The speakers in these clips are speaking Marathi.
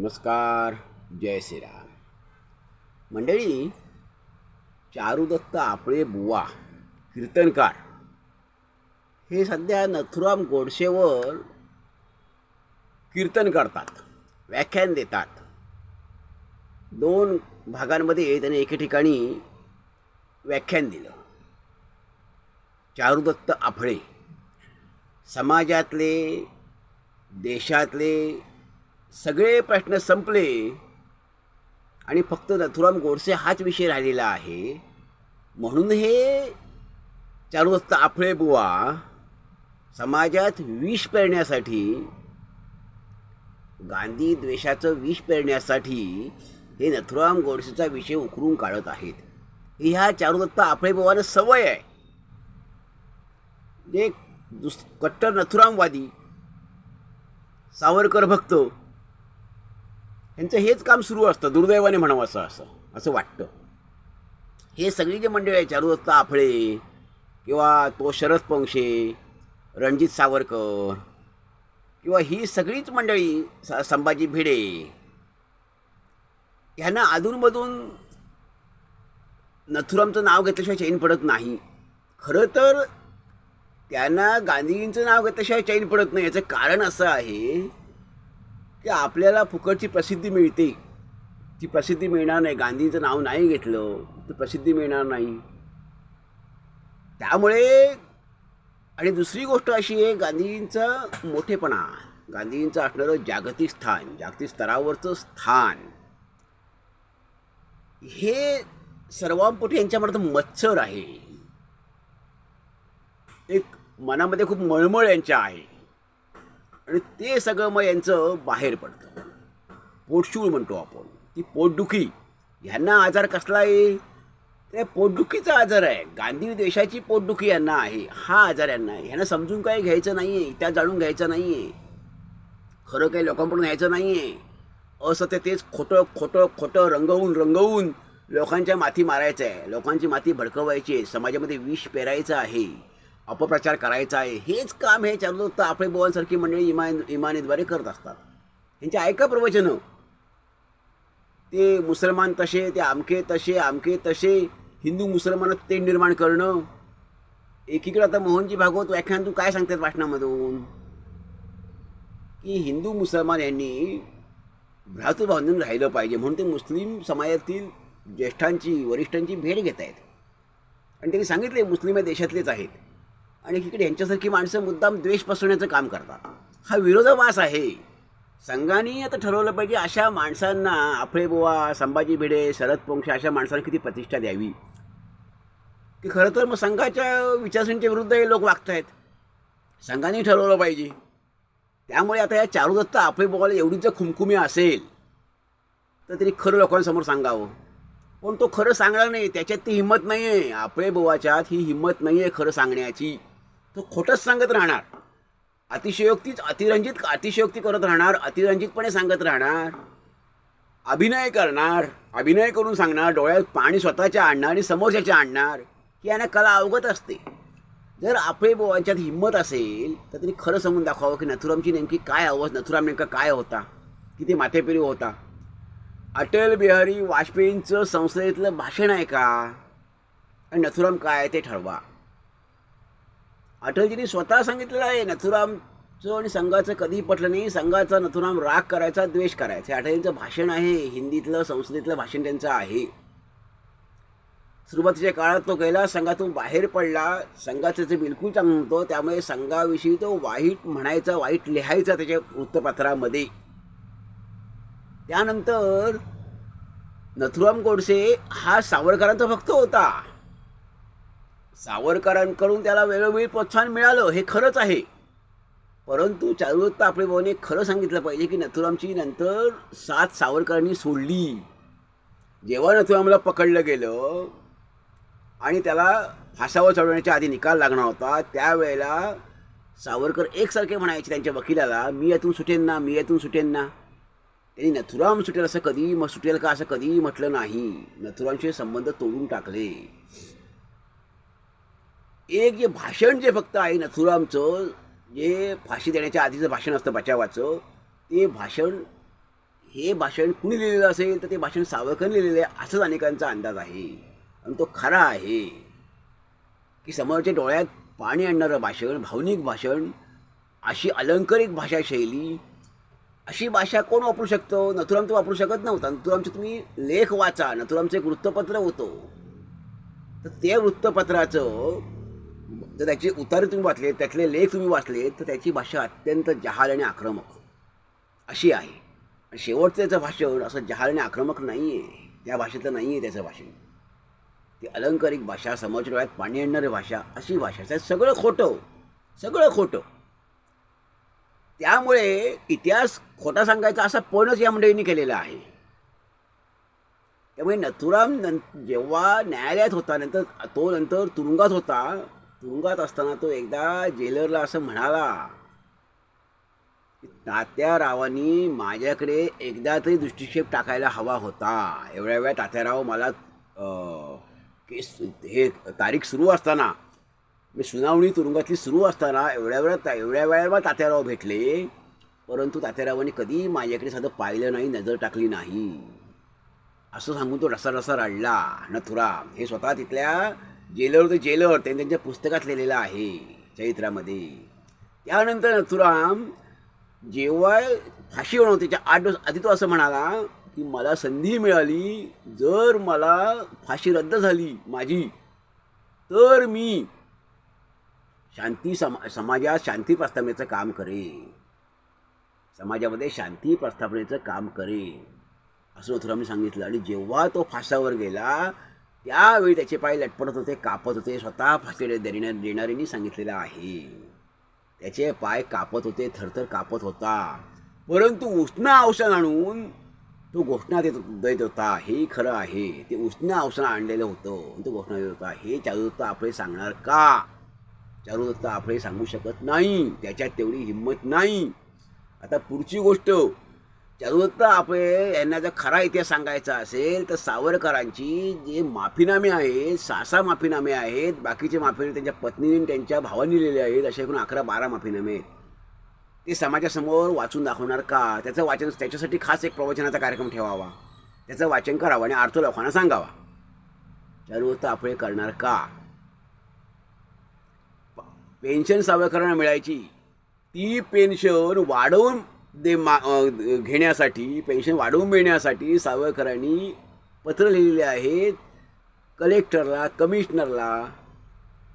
नमस्कार जय श्रीराम. मंडळी चारुदत्त आपळे बुवा कीर्तनकार हे सध्या नथुराम गोडसेवर कीर्तन करतात व्याख्यान देतात. दोन भागांमध्ये त्यांनी एके ठिकाणी व्याख्यान दिलं. चारुदत्त आपळे समाजातले देशातले सगळे प्रश्न संपले आणि फक्त नथुराम गोडसे हाच विषय राहिलेला आहे. म्हणून हे चारुदत्त आपळे बुवा समाजात विष पेरण्यासाठी गांधी द्वेषाचं विष पेरण्यासाठी हे नथुराम गोडसेचा विषय उकरून काढत आहेत. ही ह्या चारुदत्त आपळे बुवानं सवय आहे. जे दुस कट्टर नथुरामवादी सावरकर भक्त त्यांचं हेच काम सुरू असतं दुर्दैवाने म्हणावं असं असं असं वाटतं. हे सगळी जे मंडळी आहे चारुदत्त आफळे किंवा तो शरद पंक्षे रणजित सावरकर किंवा ही सगळीच मंडळी संभाजी भिडे ह्यांना अधूनमधून नथुरामचं नाव घेतल्याशिवाय चैन पडत नाही. खरं तर त्यांना गांधीजींचं नाव घेतल्याशिवाय चैन पडत नाही याचं कारण असं आहे की आपल्याला फुकटची प्रसिद्धी मिळते. ती प्रसिद्धी मिळणार नाही. गांधींचं नाव नाही घेतलं तर प्रसिद्धी मिळणार नाही. त्यामुळे आणि दुसरी गोष्ट अशी आहे गांधींचं मोठेपणा गांधीजींचं असणारं जागतिक स्थान जागतिक स्तरावरचं स्थान हे सर्वांपोटी यांच्यामध्ये मत्सर आहे. एक मनामध्ये खूप मळमळ यांच्या आहे. आणि ते सगळं मग यांचं बाहेर पडतं. पोटशूळ म्हणतो आपण. ती पोटदुखी. ह्यांना आजार कसला आहे? ते पोटदुखीचा आजार आहे. गांधी देशाची पोटदुखी यांना आहे. हा आजार यांना आहे. ह्यांना समजून काही घ्यायचं नाही आहे त्या जाणून घ्यायचं नाही आहे खरं काही लोकांकडून घ्यायचं नाही आहे असत्य तेच खोटं खोटं खोटं रंगवून रंगवून लोकांच्या माथी मारायचं आहे. लोकांची माती भडकवायची आहे. समाजामध्ये विष पेरायचं आहे. अपप्रचार करायचा आहे हेच काम हे चालू आपले बोवांसारखी मंडळी इमान इमानीद्वारे करत असतात. यांचे ऐका प्रवचनं. ते मुसलमान तसे ते आमके तसे आमके तसे हिंदू मुसलमानात ते निर्माण करणं. एकीकडे आता मोहनजी भागवत व्याख्यान तू काय सांगतात भाषणामधून की हिंदू मुसलमान यांनी भ्रातृबांधून राहिलं पाहिजे म्हणून ते मुस्लिम समाजातील ज्येष्ठांची वरिष्ठांची भेट घेत आहेत आणि त्यांनी सांगितले मुस्लिम या देशातलेच आहेत. आणि इकडे यांच्यासारखी माणसं मुद्दाम द्वेष पसरण्याचं काम करतात. हा विरोधाभास आहे. संघाने आता ठरवलं पाहिजे अशा माणसांना आफळेबुवा संभाजी भिडे शरद पोंक्षे अशा माणसांना किती प्रतिष्ठा द्यावी? की खरं तर मग संघाच्या विचारसरणीच्या विरुद्ध हे लोक वागत आहेत संघाने ठरवलं पाहिजे. त्यामुळे आता या चारुदत्त आफळेबुवाला एवढी जर खुमखुमी असेल तर तरी खरं लोकांसमोर सांगावं. पण तो खरं सांगणार नाही. त्याच्यात ती हिंमत नाही आहे आफळेबुवाच्यात ही हिंमत नाही आहे खरं सांगण्याची. तो खोटंच सांगत राहणार. अतिशयोक्तीच अतिरंजित अतिशयोक्ती करत राहणार अतिरंजितपणे सांगत राहणार. अभिनय करणार अभिनय करून सांगणार डोळ्यात पाणी स्वतःच्या आणणार आणि समोरच्याच्या आणणार ही यांना कला अवगत असते. जर आपले बोवांच्यात हिंमत असेल तर त्यांनी खरं सांगून दाखवावं की नथुरामची नेमकी काय आवाज नथुराम नेमका काय होता? किती माथेपिरी होता? अटल बिहारी वाजपेयींचं संसदेतलं भाषण आहे का? आणि नथुराम काय आहे ते ठरवा. अटलजींनी स्वतः सांगितलेलं आहे नथुरामचं आणि संघाचं कधी पटलं नाही. संघाचा नथुराम राग करायचा द्वेष करायचा. हे अटलजींचं भाषण आहे हिंदीतलं संसदेतलं भाषण त्यांचं आहे. सुरुवातीच्या काळात तो गेला संघातून बाहेर पडला. संघाचं ते बिलकुल चांगलं नव्हतं त्यामुळे संघाविषयी तो वाईट म्हणायचा वाईट लिहायचा त्याच्या वृत्तपत्रामध्ये. त्यानंतर नथुराम गोडसे हा सावरकरांचा भक्त होता. सावरकरांकडून त्याला वेळोवेळी प्रोत्साहन मिळालं हे खरंच आहे. परंतु चारुदत्त आपले भाऊने खरं सांगितलं पाहिजे की नथुरामची नंतर साथ सावरकरांनी सोडली. जेव्हा नथुरामला पकडलं गेलं आणि त्याला फासावर चढवण्याच्या आधी निकाल लागणार होता त्यावेळेला सावरकर एकसारखे म्हणायचे त्यांच्या वकिलाला मी यातून सुटेन ना मी यातून सुटेन ना. त्यांनी नथुराम सुटेल असं कधी मग सुटेल का असं कधीही म्हटलं नाही. नथुरामचे संबंध तोडून टाकले. एक जे भाषण जे फक्त आहे नथुरामचं जे फाशी देण्याच्या आधीचं भाषण असतं बचावाचं ते भाषण हे भाषण कुणी लिहिलेलं असेल तर ते भाषण सावरकरने लिहिलेलं आहे असंच अनेकांचा अंदाज आहे. आणि तो खरा आहे. की समोरच्या डोळ्यात पाणी आणणारं भाषण भावनिक भाषण अशी अलंकारिक भाषा शैली अशी भाषा कोण वापरू शकतो? नथुराम तो वापरू शकत नव्हता. नथुरामचे तुम्ही लेख वाचा. नथुरामचं एक वृत्तपत्र होतं. तर ते वृत्तपत्राचं तर त्याचे उतारे तुम्ही वाचले त्यातले लेख तुम्ही वाचले तर त्याची भाषा अत्यंत जहाल आणि आक्रमक. अशी आहे. आणि शेवटचं त्याचं भाषण असं जहाल आणि आक्रमक नाही आहे त्या भाषेतलं नाही आहे त्याचं भाषण. ती अलंकारिक भाषा समोरच्या डोळ्यात पाणी आणणारी भाषा अशी भाषा. त्यात सगळं खोटं हो. सगळं खोटं. त्यामुळे इतिहास खोटा सांगायचा असा पणच या मंडळींनी केलेला आहे. त्यामुळे नथुराम नं जेव्हा न्यायालयात होता नंतर तो नंतर तुरुंगात होता तुरुंगात असताना तो एकदा जेलरला असं म्हणाला तात्या तात्यारावांनी माझ्याकडे एकदा तरी दृष्टिक्षेप टाकायला हवा होता. एवढ्या वेळा तात्याराव मला केस हे तारीख सुरू असताना मी सुनावणी तुरुंगातली सुरू असताना एवढ्या वेळा एवढ्या वेळा तात्याराव भेटले. परंतु तात्यारावांनी कधी माझ्याकडे साधं पाहिलं नाही नजर टाकली नाही. असं सांगून तो रसा रसा रडला. नथुराम हे स्वतः तिथल्या जेलर ते जेलर त्यांनी त्यांच्या पुस्तकात लिहिलेलं आहे चरित्रामध्ये. त्यानंतर नथुराम जेव्हा फाशी होणार त्याच्या आठ दिवस आधी तो असं म्हणाला की मला संधी मिळाली जर मला फाशी रद्द झाली माझी तर मी शांती समा समाजात शांती प्रस्थापनेचं काम करेन. समाजामध्ये शांती प्रस्थापनेचं काम करेन. असं नथुरामने सांगितलं. आणि जेव्हा तो फासावर गेला त्यावेळी त्याचे पाय लटपटत होते कापत होते. स्वतः फाशी देण्या देणाऱ्यांनी सांगितलेलं आहे. त्याचे पाय कापत होते थरथर कापत होता. परंतु उष्ण औषध आणून तो घोषणा देत देत होता. हे खरं आहे. ते उष्ण औषध आणलेलं होतं. तो घोषणा देत होता. हे चारुदत्त आपले सांगणार का? चारुदत्त आपले सांगू शकत नाही. त्याच्यात तेवढी हिंमत नाही. आता पुढची गोष्ट. चारुदत्त आपण यांना जर खरा इतिहास सांगायचा असेल तर सावरकरांची जे माफीनामे आहेत सहा सहा माफीनामे आहेत बाकीचे माफीनामे त्यांच्या पत्नीने त्यांच्या भावांनी लिहिलेले आहेत असे एकूण अकरा बारा माफीनामे आहेत. ते समाजासमोर वाचून दाखवणार का? त्याचं वाचन त्याच्यासाठी खास एक प्रवचनाचा कार्यक्रम ठेवावा. त्याचं वाचन करावं आणि अर्थ लोकांना सांगावा. चारुदत्त आपण करणार का? पेन्शन सावरकरांना मिळायची. ती पेन्शन वाढवून दे मा घेण्यासाठी पेन्शन वाढवून मिळण्यासाठी सावरकरांनी पत्र लिहिलेले आहेत. कलेक्टरला कमिशनरला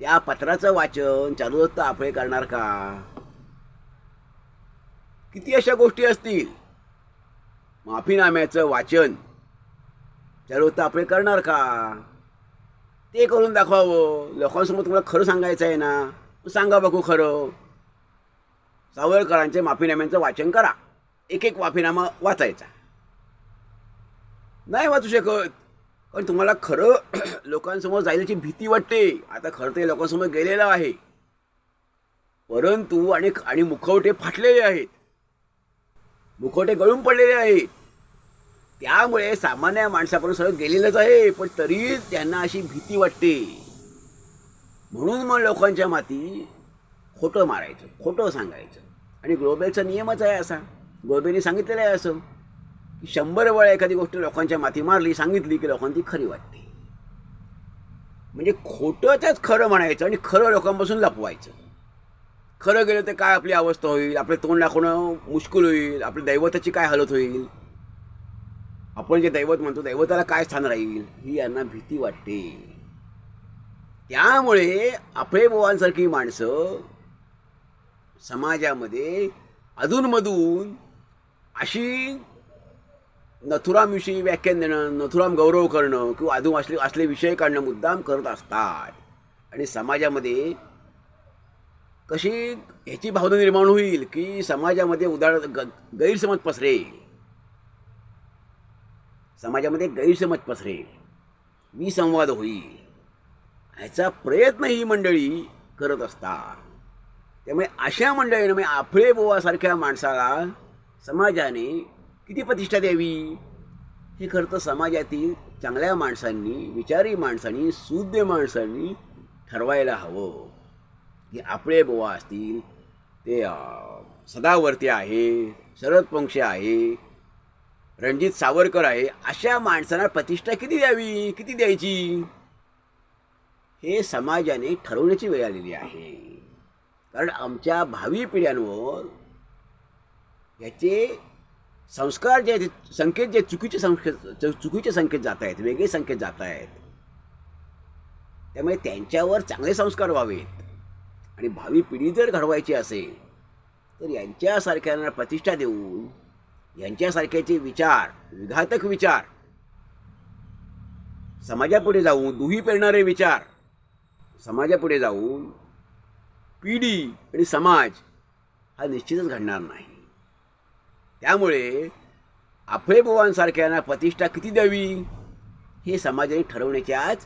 त्या पत्राचं वाचन चारुदत्त आपले करणार का? किती अशा गोष्टी असतील? माफीनाम्याचं वाचन चारुदत्त आपले करणार का? ते करून दाखवावं. लोकांसमोर तुम्हाला खरं सांगायचं आहे ना सांगा बघू खरं. सावरकरांचे माफीनाम्यांचं वाचन करा. एक एक माफीनामा वाचायचा. नाही वाचू शकत. पण तुम्हाला खरं लोकांसमोर जायची भीती वाटते. आता खरं ते लोकांसमोर गेलेलं आहे. परंतु आणि आणि मुखवटे फाटलेले आहेत. मुखवटे गळून पडलेले आहेत. त्यामुळे सामान्य माणसापर्यंत सगळं गेलेलंच आहे. पण तरी त्यांना अशी भीती वाटते. म्हणून मग लोकांच्या माती खोटं मारायचं खोटं सांगायचं. आणि ग्लोबेलचा नियमच आहे असा. ग्लोबेलने सांगितलेलं आहे असं. की शंभर वेळा एखादी गोष्ट लोकांच्या माती मारली सांगितली की लोकांना ती खरी वाटते. म्हणजे खोटं त्याच खरं म्हणायचं आणि खरं लोकांपासून लपवायचं. खरं गेलं तर काय आपली अवस्था होईल? आपलं तोंड दाखवणं मुश्किल होईल? आपल्या दैवताची काय हालत होईल? आपण जे दैवत म्हणतो दैवताला काय स्थान राहील? ही यांना भीती वाटते. त्यामुळे अफेबोवांसारखी माणसं समाजामध्ये अधूनमधून अशी नथुरामविषयी व्याख्यान देणं नथुराम गौरव करणं किंवा अधून असले असले विषय काढणं मुद्दाम करत असतात. आणि समाजामध्ये कशी ह्याची भावना निर्माण होईल की समाजामध्ये उदाहरण ग गैरसमज पसरेल. समाजामध्ये गैरसमज पसरेल. विसंवाद होईल. ह्याचा प्रयत्न ही मंडळी करत असतात. त्यामुळे अशा मंडळीनं म्हणजे आफळे बोवासारख्या माणसाला समाजाने किती प्रतिष्ठा द्यावी? हे खरं तर समाजातील चांगल्या माणसांनी विचारी माणसांनी सुज्ञ माणसांनी ठरवायला हवं. की आपले बोवा असतील ते सदावर्ती आहे शरद पंक्षी आहे रणजित सावरकर आहे अशा माणसांना प्रतिष्ठा किती द्यावी? किती द्यायची? हे समाजाने ठरवण्याची वेळ आलेली आहे. कारण आमच्या भावी पिढ्यांवर याचे संस्कार जे आहेत संकेत जे चुकीचे संकेत चुकीचे संकेत जात आहेत वेगळे संकेत जात आहेत. त्यामुळे त्यांच्यावर चांगले संस्कार व्हावेत. आणि भावी पिढी जर घडवायची असेल तर यांच्यासारख्यांना प्रतिष्ठा देऊन यांच्यासारख्याचे विचार विघातक विचार समाजापुढे जाऊन दुही पेरणारे विचार समाजापुढे जाऊन पिढी आणि समाज हा निश्चितच घडणार नाही. त्यामुळे आफळेबुवांसारख्यांना प्रतिष्ठा किती द्यावी हे समाजाने ठरवण्याची आज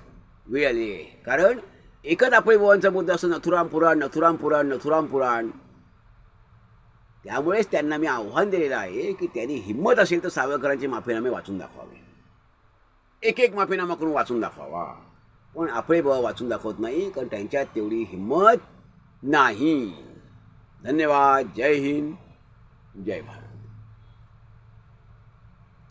वेळ आली आहे. कारण एकच आफळेबुवांचा मुद्दा असं नथुराम पुराण नथुराम पुराण नथुराम पुराण. त्यामुळेच त्यांना मी आव्हान दिलेलं आहे की त्यांनी हिंमत असेल तर सावरकरांचे माफीनामे वाचून दाखवावे. एक एक माफीनामा करून वाचून दाखवावा. पण आपळे बाबा वाचून दाखवत नाही कारण त्यांच्यात तेवढी हिंमत नाही. धन्यवाद. जय हिंद. जय भारत.